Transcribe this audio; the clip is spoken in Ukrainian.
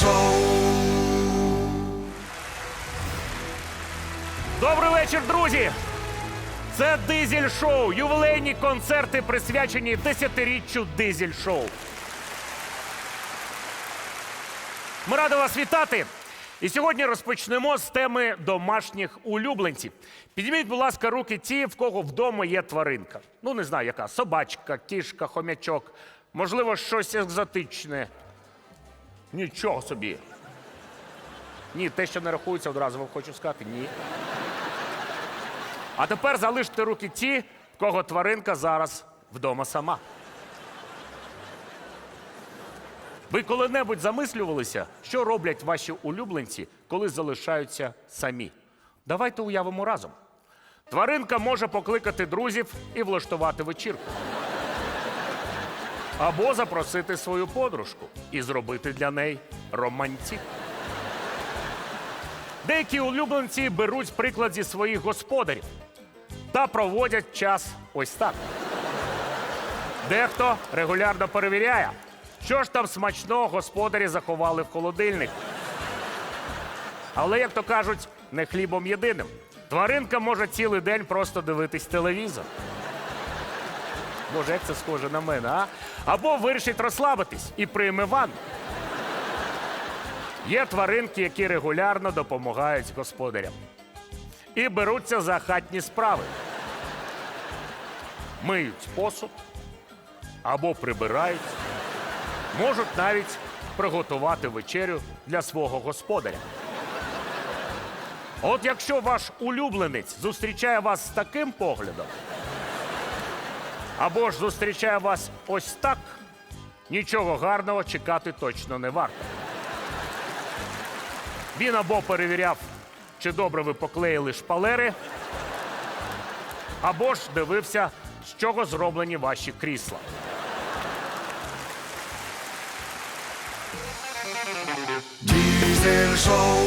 шоу. Добрий вечір, друзі! Це дизель шоу. Ювілейні концерти присвячені десятиріччю дизель шоу. Ми раді вас вітати. І сьогодні розпочнемо з теми домашніх улюбленців. Підніміть, будь ласка, руки ті, в кого вдома є тваринка. Ну, не знаю, яка собачка, кішка, хомячок, можливо, щось екзотичне. Нічого собі. Ні, те, що не рахується, одразу вам хочу сказати, ні. А тепер залиште руки ті, в кого тваринка зараз вдома сама. Ви коли-небудь замислювалися, що роблять ваші улюбленці, коли залишаються самі? Давайте уявимо разом. Тваринка може покликати друзів і влаштувати вечірку. Або запросити свою подружку і зробити для неї романтик. Деякі улюбленці беруть приклад зі своїх господарів та проводять час ось так. Дехто регулярно перевіряє, що ж там смачного господарі заховали в холодильник. Але, як то кажуть, не хлібом єдиним. Тваринка може цілий день просто дивитись телевізор. Боже, як це схоже на мене, а? Або вирішить розслабитись і прийме ванну. Є тваринки, які регулярно допомагають господарям і беруться за хатні справи. Миють посуд або прибирають, можуть навіть приготувати вечерю для свого господаря. От якщо ваш улюбленець зустрічає вас з таким поглядом, або ж зустрічає вас ось так, нічого гарного чекати точно не варто. Він або перевіряв, чи добре ви поклеїли шпалери, або ж дивився, з чого зроблені ваші крісла. Diesel Show.